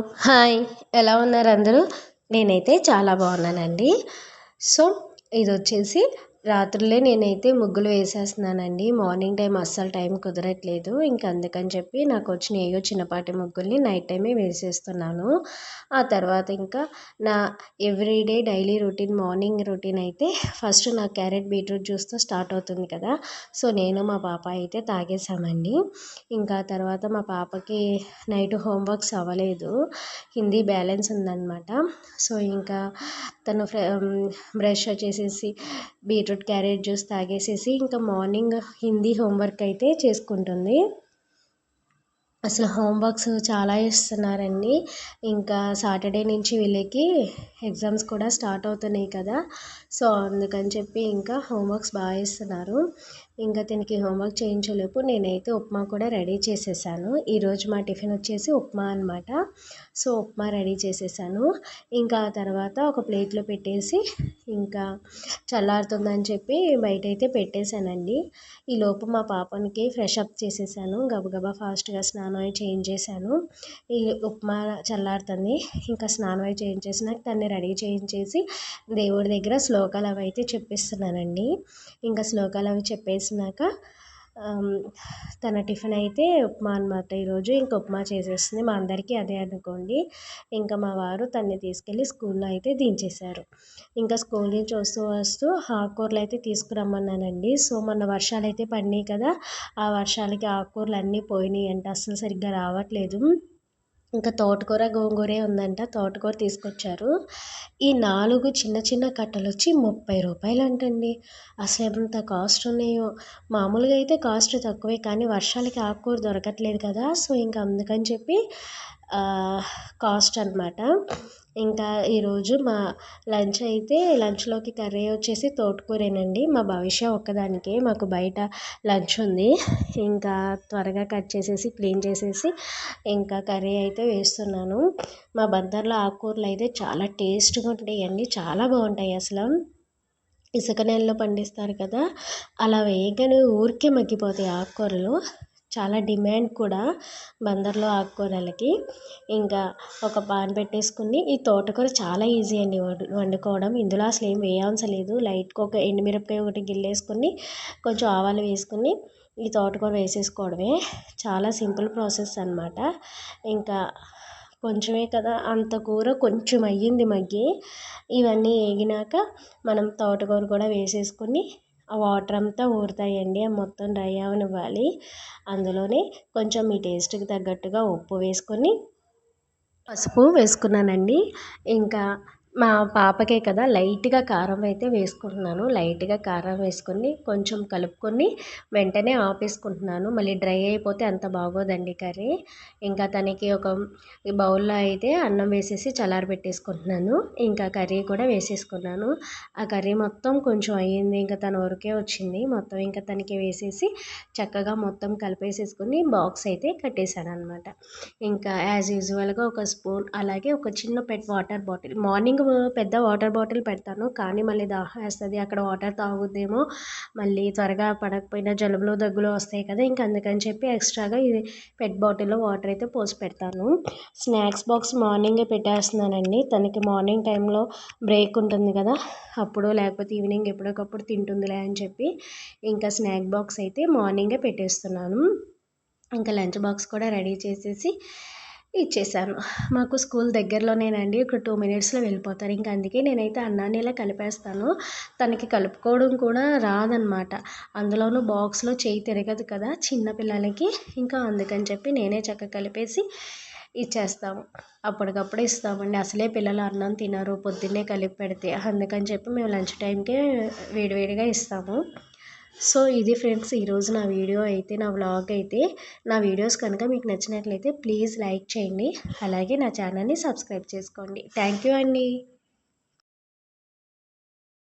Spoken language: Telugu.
హాయ్ ఎలా ఉన్నారు అందరూ? నేనైతే చాలా బాగున్నానండి. సో ఇది వచ్చేసి రాత్రులే నేనైతే ముగ్గులు వేసేస్తున్నానండి. మార్నింగ్ టైం అస్సలు టైం కుదరట్లేదు. ఇంక అందుకని చెప్పి నాకు వచ్చిన ఏయో చిన్నపాటి ముగ్గుల్ని నైట్ టైమే వేసేస్తున్నాను. ఆ తర్వాత ఇంకా నా everyday daily routine morning routine అయితే ఫస్ట్ నా క్యారెట్ బీట్రూట్ జ్యూస్తో స్టార్ట్ అవుతుంది కదా. సో నేను మా పాప అయితే తాగేసామండి ఇంకా తర్వాత మా పాపకి నైట్ హోంవర్క్స్ అవ్వలేదు. హిందీ బ్యాలెన్స్ ఉందన్నమాట. సో ఇంకా తను బ్రష్ వచ్చేసేసి బీట్రూట్ క్యారెట్ జ్యూస్ తాగేసేసి ఇంకా మార్నింగ్ హిందీ హోంవర్క్ అయితే చేసుకుంటుంది. అసలు హోంవర్క్స్ చాలా ఇస్తున్నారండి ఇంకా సాటర్డే నుంచి వీళ్ళకి ఎగ్జామ్స్ కూడా స్టార్ట్ అవుతున్నాయి కదా. సో అందుకని చెప్పి ఇంకా హోంవర్క్స్ బాగా ఇస్తున్నారు ఇంకా దీనికి హోంవర్క్ చేయించలేపు నేనైతే ఉప్మా కూడా రెడీ చేసేసాను. ఈరోజు మా టిఫిన్ వచ్చేసి ఉప్మా అనమాట సో ఉప్మా రెడీ చేసేసాను. ఇంకా తర్వాత ఒక ప్లేట్లో పెట్టేసి ఇంకా చల్లారుతుందని చెప్పి బయట అయితే పెట్టేశానండి. ఈ లోపు మా పాపనికి ఫ్రెష్ అప్ చేసేసాను. గబగబా ఫాస్ట్గా స్నానం అయి చేంజ్ చేశాను ఈ ఉప్మా చల్లారుతుంది. ఇంకా స్నానం అయి చేసినాక దాన్ని రెడీ చేయించేసి దేవుడి దగ్గర శ్లోకాలు అవి అయితే చెప్పిస్తున్నానండి. ఇంకా శ్లోకాలు అవి చెప్పేసినాక తన టిఫిన్ అయితే ఉప్మా అనమాట ఈరోజు ఇంకా ఉప్మా చేసేస్తుంది. మా అందరికీ అదే అనుకోండి. ఇంకా మా వారు తన్ని తీసుకెళ్ళి స్కూల్లో అయితే దించేశారు. ఇంకా స్కూల్ నుంచి వస్తూ వస్తూ ఆకుకూరలు అయితే తీసుకురమ్మన్నానండి. సో మొన్న వర్షాలు అయితే పడినాయి కదా. ఆ వర్షాలకి ఆకుకూరలు అన్నీ పోయినాయి అంటే అస్సలు సరిగ్గా రావట్లేదు. ఇంకా తోటకూర గోంగూరే ఉందంట తోటకూర తీసుకొచ్చారు. ఈ నాలుగు చిన్న చిన్న కట్టలు వచ్చి ముప్పై రూపాయలు అంటండి అసలు ఎంత కాస్ట్ ఉన్నాయో. మామూలుగా అయితే కాస్ట్ తక్కువే కానీ వర్షాలకి ఆకుకూర దొరకట్లేదు కదా సో ఇంకా అందుకని చెప్పి కాస్ట్ అనమాట ఇంకా ఈరోజు మా లంచ్ అయితే లంచ్లోకి కర్రీ వచ్చేసి తోటకూరేనండి. మా భవిష్య ఒక్కదానికే మాకు బయట లంచ్ ఉంది. ఇంకా త్వరగా కట్ చేసేసి క్లీన్ చేసేసి ఇంకా కర్రీ అయితే వేస్తున్నాను. మా బందర్లో ఆకుకూరలు అయితే చాలా టేస్ట్గా ఉంటాయండి. చాలా బాగుంటాయి అసలు. ఇసుక నేలలో పండిస్తారు కదా అలా వేయగానే ఊరికే మగ్గిపోతాయి ఆకుకూరలు. చాలా డిమాండ్ కూడా బందర్లో ఆకుకూరలకి. ఇంకా ఒక పాన్ పెట్టేసుకుని ఈ తోటకూర చాలా ఈజీ అండి వండుకోవడం. ఇందులో అసలు ఏం వేయవలసిన లేదు. లైట్గా ఒక ఎండుమిరపకాయ ఒకటి గిల్లేసుకొని కొంచెం ఆవాలు వేసుకుని ఈ తోటకూర వేసేసుకోవడమే చాలా సింపుల్ ప్రాసెస్ అనమాట ఇంకా కొంచెమే కదా అంత కూర కొంచెం అయ్యింది మగ్గి ఇవన్నీ వేగినాక మనం తోటకూర కూడా వేసేసుకొని ఆ వాటర్ అంతా ఊరుతాయండి. మొత్తం డ్రై అవనివ్వాలి. అందులోనే కొంచెం మీ టేస్ట్కి తగ్గట్టుగా ఉప్పు వేసుకొని పసుపు వేసుకున్నానండి. ఇంకా మా పాపకే కదా లైట్గా కారం అయితే వేసుకుంటున్నాను. లైట్గా కారం వేసుకొని కొంచెం కలుపుకొని వెంటనే ఆపేసుకుంటున్నాను. మళ్ళీ డ్రై అయిపోతే అంత బాగోదండి కర్రీ. ఇంకా తనకి ఒక బౌల్లో అయితే అన్నం వేసేసి చల్లారి పెట్టేసుకుంటున్నాను. ఇంకా కర్రీ కూడా వేసేసుకున్నాను. ఆ కర్రీ మొత్తం కొంచెం అయ్యింది ఇంకా తన వరకే వచ్చింది. మొత్తం ఇంకా తనకి వేసేసి చక్కగా మొత్తం కలిపేసేసుకుని బాక్స్ అయితే కట్టేశాను అనమాట ఇంకా యాజ్ యూజువల్గా ఒక స్పూన్ అలాగే ఒక చిన్న పెట్ వాటర్ బాటిల్. మార్నింగ్ పెద్ద వాటర్ బాటిల్ పెడతాను. కానీ మళ్ళీ దాహం వేస్తుంది. అక్కడ వాటర్ తాగుద్దేమో. మళ్ళీ త్వరగా పడకపోయినా జలుబులు దగ్గులు వస్తాయి కదా. ఇంకా అందుకని చెప్పి ఎక్స్ట్రాగా ఇది పెట్ బాటిల్లో వాటర్ అయితే పోసి పెడతాను. స్నాక్స్ బాక్స్ మార్నింగే పెట్టేస్తున్నానండి. తనకి మార్నింగ్ టైంలో బ్రేక్ ఉంటుంది కదా. అప్పుడు లేకపోతే ఈవినింగ్ ఎప్పటికప్పుడు తింటుందిలే అని చెప్పి ఇంకా స్నాక్ బాక్స్ అయితే మార్నింగే పెట్టేస్తున్నాను. ఇంకా లంచ్ బాక్స్ కూడా రెడీ చేసేసి ఇచ్చేసాను మాకు స్కూల్ దగ్గరలోనేనండి. ఒక టూ మినిట్స్లో వెళ్ళిపోతారు. ఇంకా అందుకే నేనైతే అన్నాన్ని ఇలా కలిపేస్తాను. తనకి కలుపుకోవడం కూడా రాదనమాట. అందులోనూ బాక్స్లో చేయి తిరగదు కదా చిన్నపిల్లలకి ఇంకా అందుకని చెప్పి నేనే చక్కగా కలిపేసి ఇచ్చేస్తాము. అప్పటికప్పుడు ఇస్తామండి. అసలే పిల్లలు అన్నం తినరు. పొద్దున్నే కలిపి పెడితే. అందుకని చెప్పి మేము లంచ్ టైంకే వేడివేడిగా ఇస్తాము. సో ఇది ఫ్రెండ్స్ ఈరోజు నా వీడియో అయితే నా వ్లాగ్ అయితే నా వీడియోస్ కనుక మీకు నచ్చినట్లయితే ప్లీజ్ లైక్ చేయండి. అలాగే నా ఛానల్ని సబ్స్క్రైబ్ చేసుకోండి. థ్యాంక్ యూ అండి.